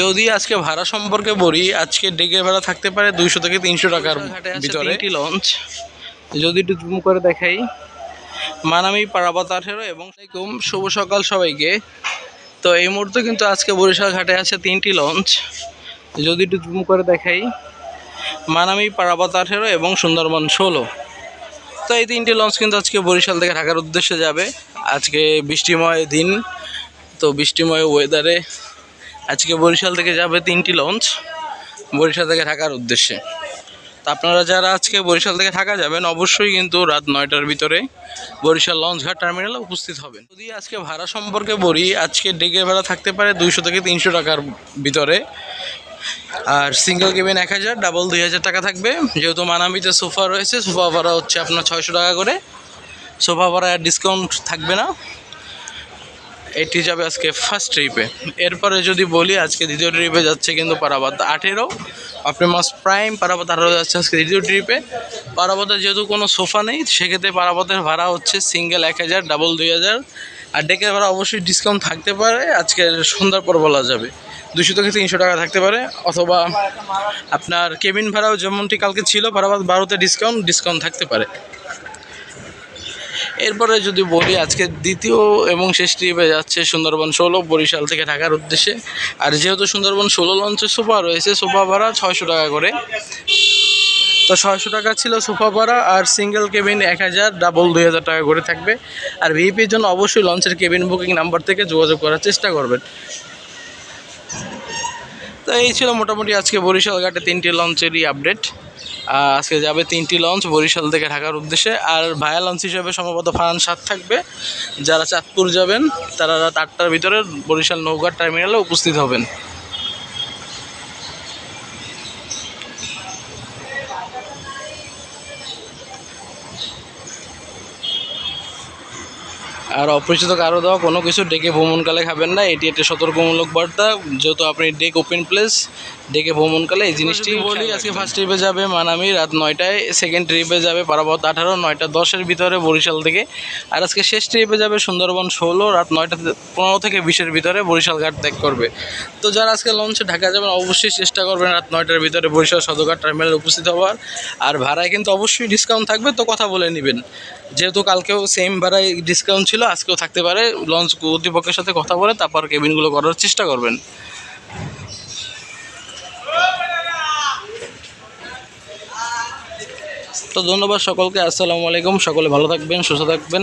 যদি আজকে ভাড়া সম্পর্কে বলি আজকে ডেকের ভাড়া থাকতে পারে দুইশো থেকে তিনশো টাকার ভিতরে। লঞ্চ যদি একটু জুম করে দেখাই। মানামি পারাবত আঠেরো এবং আলাইকুম শুভ সকাল সবাইকে। তো এই মুহূর্তে কিন্তু আজকে বরিশাল ঘাটে আছে তিনটি লঞ্চ যদি একটু জুম করে দেখাই মানামি পারাবত আঠেরো এবং সুন্দরবন ষোলো। তো এই তিনটি লঞ্চ কিন্তু আজকে বরিশাল থেকে ঢাকার উদ্দেশ্যে যাবে। আজকে বৃষ্টিময় দিন তো বৃষ্টিময় ওয়েদারে আজকে বরিশাল থেকে যাবে তিনটি লঞ্চ, বরিশাল থেকে ঢাকার উদ্দেশ্যে। তো আপনারা যারা আজকে বরিশাল থেকে ঢাকা যাবেন, অবশ্যই কিন্তু রাত নয়টার ভিতরে বরিশাল লঞ্চ ঘাট টার্মিনালে উপস্থিত হবেন। যদি আজকে ভাড়া সম্পর্কে বলি, আজকে ডেকের ভাড়া থাকতে পারে দুইশো থেকে তিনশো টাকার ভিতরে। আর সিঙ্গেল কেবিন এক হাজার ডাবল দুই হাজার টাকা থাকবে। যেহেতু মানামিতে সোফা রয়েছে, সোফা ভাড়া হচ্ছে আপনার ছয়শো টাকা করে। সোফা ভাড়া ডিসকাউন্ট থাকবে না। এটি যাবে আজকে ফার্স্ট ট্রিপে এরপরে যদি বলি, আজকে দ্বিতীয় ট্রিপে যাচ্ছে কিন্তু পারাবাদ আঠেরো। আপনি মাস প্রাইম পারাবাদ আঠারো যাচ্ছে আজকে দ্বিতীয় ট্রিপে পারাবাদে যেহেতু কোনো সোফা নেই, সেক্ষেত্রে পারাবাদের ভাড়া হচ্ছে সিঙ্গেল এক হাজার ডাবল দুই হাজার। আর ডেকের ভাড়া অবশ্যই ডিসকাউন্ট থাকতে পারে আজকে সন্ধ্যার পর বলা যাবে। দুশো থেকে তিনশো টাকা থাকতে পারে, অথবা আপনার কেবিন ভাড়াও যেমনটি কালকে ছিল পারাবাদ বারোতে ডিসকাউন্ট ডিসকাউন্ট থাকতে পারে। এরপরে যদি বলি, আজকে দ্বিতীয় এবং শেষ ট্রিপে যাচ্ছে সুন্দরবন ষোলো, বরিশাল থেকে ঢাকার উদ্দেশ্যে। আর যেহেতু সুন্দরবন ষোলো লঞ্চে সোফা রয়েছে, সোফা ভাড়া ছয়শো টাকা করে। তো ছয়শো টাকা ছিল সোফা ভাড়া আর সিঙ্গেল কেবিন এক হাজার ডাবল দুই হাজার টাকা করে থাকবে। আর ভিপির জন্য অবশ্যই লঞ্চের কেবিন বুকিং নাম্বার থেকে যোগাযোগ করার চেষ্টা করবেন। তো এই ছিল মোটামুটি আজকে বরিশাল ঘাটে তিনটি লঞ্চেরই আপডেট আজকে যাবে তিনটি লঞ্চ বরিশাল থেকে ঢাকার উদ্দেশ্যে। আর ভায়া লঞ্চ হিসেবে সম্ভবত ফারান সাত থাকবে। যারা চাঁদপুর যাবেন, তারা রাত আটটার ভিতরে বরিশাল নৌকার টার্মিনালে উপস্থিত হবেন। আর অপরিচিত কারও দেওয়া কোনো কিছু ডেকে ভ্রমণকালে খাবেন না। এটি একটি সতর্কমূলক বার্তা যেহেতু আপনি ডেক ওপেন প্লেস ডেকে ভ্রমণকালে এই জিনিসটি বলি আজকে ফার্স্ট ট্রিপে যাবে মানামি রাত নয়টায় সেকেন্ড ট্রিপে যাবে পারাবত আঠারো নয়টা দশের ভিতরে বরিশাল থেকে। আর আজকে শেষ ট্রিপে যাবে সুন্দরবন ষোলো রাত নয়টা পনেরো থেকে বিশের ভিতরে বরিশাল ঘাট ত্যাগ করবে। তো যারা আজকে লঞ্চে ঢাকা যাবেন অবশ্যই চেষ্টা করবেন রাত নয়টার ভিতরে বরিশাল সদরঘাট টার্মিনালে উপস্থিত হওয়ার। আর ভাড়ায় কিন্তু অবশ্যই ডিসকাউন্ট থাকবে তো কথা বলে নেবেন। যেহেতু কালকেও সেম ভাড়ায় ডিসকাউন্ট ছিল, আজকেও থাকতে পারে। লঞ্চ কর্তৃপক্ষের সাথে কথা বলে তারপর কেবিনগুলো করার চেষ্টা করবেন। তো ধন্যবাদ সকলকে, আসসালামু আলাইকুম, সকলে ভালো থাকবেন, সুস্থ থাকবেন।